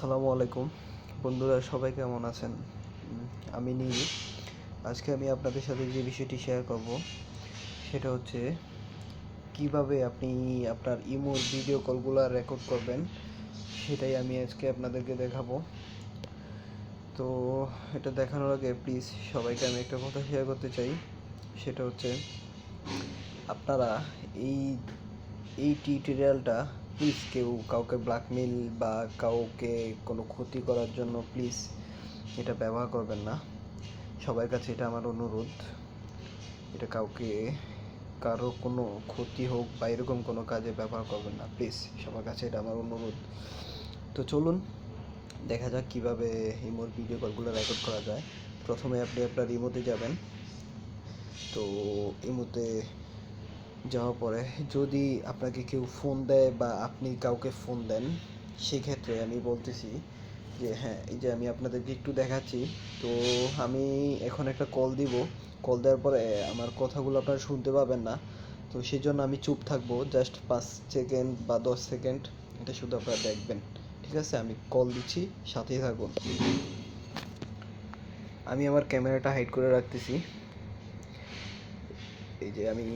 আসসালামু আলাইকুম। বন্ধুরা, সবাই কেমন আছেন? আমি নীল। আজকে আমি আপনাদের সাথে যে বিষয়টি শেয়ার করব, সেটা হচ্ছে কীভাবে আপনি আপনার ইমোর ভিডিও কলগুলো রেকর্ড করবেন, সেটাই আমি আজকে আপনাদেরকে দেখাবো। তো এটা দেখানোর আগে প্লিজ সবাইকে আমি একটা কথা শেয়ার করতে চাই। সেটা হচ্ছে, আপনারা এই এই টিউটোরিয়ালটা প্লিজ কেউ কাউকে ব্ল্যাকমেল বা কাউকে কোনো ক্ষতি করার জন্য প্লিজ এটা ব্যবহার করবেন না। সবার কাছে এটা আমার অনুরোধ। এটা কাউকে, কারও কোনো ক্ষতি হোক বা এরকম কোনো কাজে ব্যবহার করবেন না প্লিজ সবার কাছে এটা আমার অনুরোধ। তো চলুন, দেখা যাক কীভাবে ইমোর ভিডিও কলগুলো রেকর্ড করা যায়। প্রথমে আপনি আপনার ইমোতে যাবেন। তো ইমোতে যাওয়ার পরে যদি আপনাকে কেউ ফোন দেয় বা আপনি কাউকে ফোন দেন, সেক্ষেত্রে আমি বলতেছি যে হ্যাঁ এই যে আমি আপনাদেরকে একটু দেখাচ্ছি। তো আমি এখন একটা কল দিব। কল দেওয়ার পরে আমার কথাগুলো আপনারা শুনতে পাবেন না। তো সেই জন্য আমি চুপ থাকব। জাস্ট পাঁচ সেকেন্ড বা দশ সেকেন্ড এটা শুধু আপনারা দেখবেন। ঠিক আছে? আমি কল দিচ্ছি, সাথেই থাকুন। আমি আমার ক্যামেরাটা হাইড করে রাখতেছি। এই যে আমি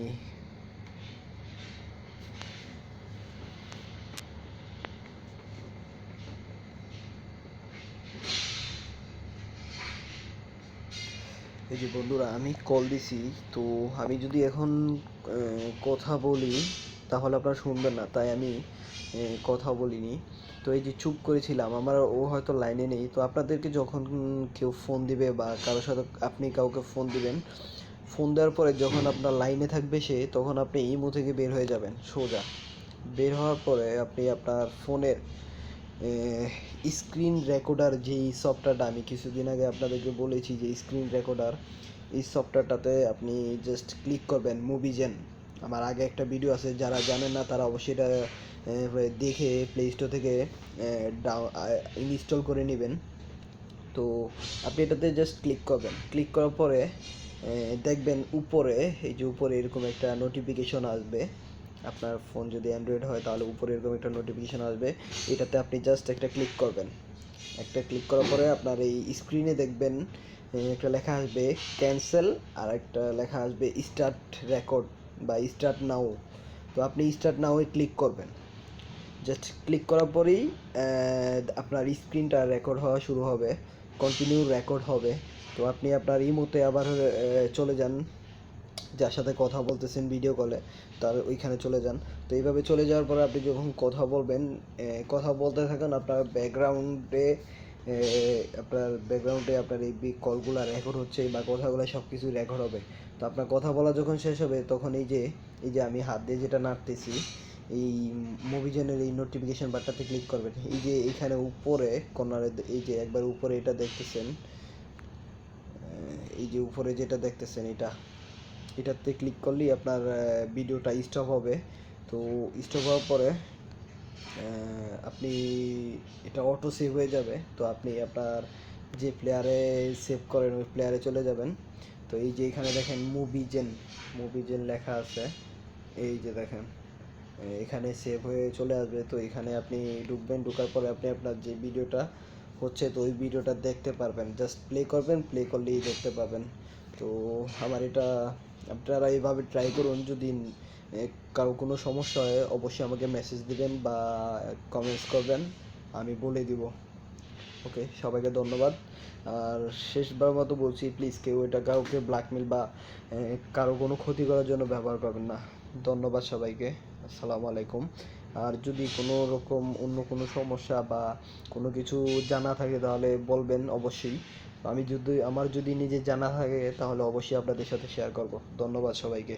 এই যে বন্ধুরা, আমি কল দিছি, তো আমি যদি এখন কথা বলি, তাহলে আপনারা শুনবেন না, তাই আমি কথা বলিনি। তো এই যে চুপ করেছিলাম, আমার ও হয়তো লাইনে নেই, তো আপনাদেরকে যখন কেউ ফোন দিবে বা কারোর সাথে আপনি কাউকে ফোন দিবেন ফোন দেওয়ার পরে যখন আপনার লাইনে থাকবে সে, তখন আপনি ইমো থেকে বের হয়ে যাবেন, সোজা। বের হওয়ার পরে আপনি আপনার ফোনের স্ক্রিন রেকর্ডার যেই সফটওয়্যারটা আমি কিছুদিন আগে আপনাদেরকে বলেছি যে স্ক্রিন রেকর্ডার এই সফটওয়্যারটাতে আপনি জাস্ট ক্লিক করবেন মুভিজেন আমার আগে একটা ভিডিও আছে, যারা জানেন না তারা অবশ্যই এটা দেখে প্লে স্টোর থেকে ইনস্টল করে নেবেন। তো আপনি এটাতে জাস্ট ক্লিক করবেন। ক্লিক করার পরে দেখবেন উপরে, এই যে উপরে এরকম একটা নোটিফিকেশন আসবে। আপনার ফোন যদি অ্যান্ড্রয়েড হয়, তাহলে উপরে এরকম একটা নোটিফিকেশন আসবে। এটাতে আপনি জাস্ট একটা ক্লিক করবেন। একটা ক্লিক করার পরে আপনার এই স্ক্রিনে দেখবেন একটা লেখা আসবে ক্যান্সেল আর একটা লেখা আসবে স্টার্ট রেকর্ড বা স্টার্ট নাও তো আপনি স্টার্ট নাও ক্লিক করবেন। জাস্ট ক্লিক করার পরেই আপনার স্ক্রিনটা রেকর্ড হওয়া শুরু হবে কন্টিনিউ রেকর্ড হবে। তো আপনি আপনার ইমোতে আবার চলে যান। যার সাথে কথা বলতেছেন ভিডিও কলে তার ওইখানে চলে যান। তো এইভাবে চলে যাওয়ার পরে আপনি যখন কথা বলবেন কথা বলতে থাকেন, আপনার ব্যাকগ্রাউন্ডে আপনার ব্যাকগ্রাউন্ডে আপনার এই কলগুলো রেকর্ড হচ্ছে বা কথাগুলো সব কিছু রেকর্ড হবে। তো আপনার কথা বলা যখন শেষ হবে, তখন এই যে এই যে আমি হাত দিয়ে যেটা নাড়তেছি, এই মুভিজেনের এই নোটিফিকেশন বারটাতে ক্লিক করবেন। এই যে এইখানে উপরে কর্নারে এই যে একবার উপরে এটা দেখতেছেন এই যে উপরে যেটা দেখতেছেন এটা। এটাতে ক্লিক করলেই আপনার ভিডিওটা স্টপ হবে। তো স্টপ হওয়ার পরে আপনি এটা অটো সেভ হয়ে যাবে। তো আপনি আপনার যে প্লেয়ারে সেভ করেন, ওই প্লেয়ারে চলে যাবেন। তো এই যে এখানে দেখেন মুভিজেন মুভিজেন লেখা আছে। এই যে দেখেন, এখানে সেভ হয়ে চলে আসবে। তো এখানে আপনি ঢুকবেন, ঢুকার পরে আপনি আপনার যে ভিডিওটা হচ্ছে, তো ওই ভিডিওটা দেখতে পারবেন। জাস্ট প্লে করবেন প্লে করলেই দেখতে পাবেন। তো আমার এটা আপনারা এইভাবে ট্রাই করুন, যদি কারও কোনো সমস্যা হয়, অবশ্যই আমাকে মেসেজ দিবেন বা কমেন্টস করবেন, আমি বলে দিব। ওকে সবাইকে ধন্যবাদ। আর শেষবার মতো বলছি প্লিজ কেউ এটা কাউকে ব্ল্যাকমেল বা কারও কোনো ক্ষতি করার জন্য ব্যবহার করবেন না। ধন্যবাদ সবাইকে। আসসালামু আলাইকুম। আর যদি কোনো রকম অন্য কোনো সমস্যা বা কোনো কিছু জানা থাকে, তাহলে বলবেন অবশ্যই। আমি যদি, আমার যদি নিজে জানা থাকে, তাহলে অবশ্যই আপনাদের সাথে শেয়ার করব। ধন্যবাদ সবাইকে।